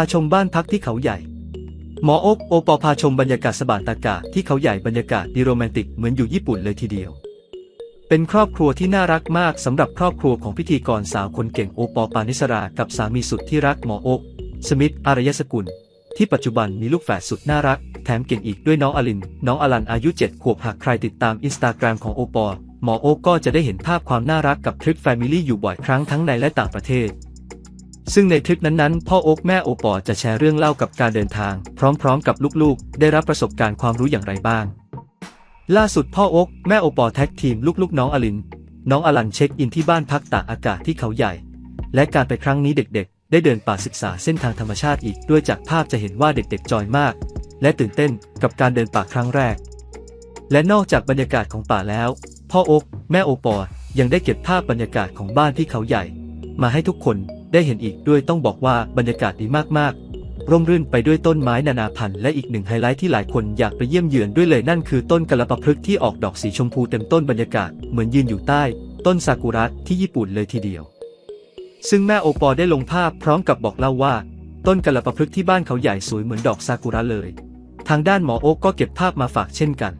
าชมบ้านพักที่เขาใหญ่ หมอโอ๊กโอปอพาชมบรรยากาศสบานตากาศที่เขาใหญ่บรรยากาศดีโรแมนติกเหมือนอยู่ญี่ปุ่นเลยทีเดียว เป็นครอบครัวที่น่ารักมากสำหรับครอบครัวของพิธีกรสาวคนเก่งโอปอปานิสรากับสามีสุดที่รักหมอโอ๊กสมิธอารยสกุล ที่ปัจจุบันมีลูกแฝดสุดน่ารัก แถมเก่งอีกด้วยน้องอลิน น้องอลันอายุ 7 ขวบหากใครติดตามอินสตาแกรมของโอปอหมอโอ๊กก็จะได้เห็นภาพความน่ารักกับทริปแฟมิลี่อยู่บ่อยครั้งทั้งในและต่างประเทศ ซึ่งในทริปนั้นๆ พ่อโอ๊กแม่โอปอจะแชร์เรื่องเล่ากับการเดินทาง พร้อมๆ กับลูกๆ ได้รับประสบการณ์ความรู้อย่างไรบ้าง ล่าสุดพ่อโอ๊กแม่โอปอแท็กทีมลูกๆ น้องอลิน น้องอลันเช็คอินที่บ้านพักตากอากาศที่เขาใหญ่ และการไปครั้งนี้เด็กๆ ได้เดินป่าศึกษาเส้นทางธรรมชาติอีกด้วยจากภาพจะเห็นว่าเด็กๆจอยมาก และตื่นเต้นกับการเดินป่าครั้งแรก และนอกจากบรรยากาศของป่าแล้ว พ่อโอ๊กแม่โอปอยังได้เก็บภาพบรรยากาศของบ้านที่เขาใหญ่ มาให้ทุกคน ได้เห็นอีกด้วยต้องบอกว่าบรรยากาศดีมากๆ ร่มรื่นไปด้วยต้นไม้นานาพันธุ์และอีกหนึ่งไฮไลท์ที่หลายคนอยากไปเยี่ยมเยือนด้วยเลยนั่นคือต้นกะละปะพฤกษ์ที่ออกดอกสีชมพูเต็มต้นบรรยากาศเหมือนยืนอยู่ใต้ ต้นซากุระที่ญี่ปุ่นเลยทีเดียว ซึ่งแม่โอปอได้ลงภาพพร้อมกับบอกเล่าว่า ต้นกะละปะพฤกษ์ที่บ้านเขาใหญ่สวยเหมือนดอกซากุระเลย ทางด้านหมอโอ๊กก็เก็บภาพมาฝากเช่นกัน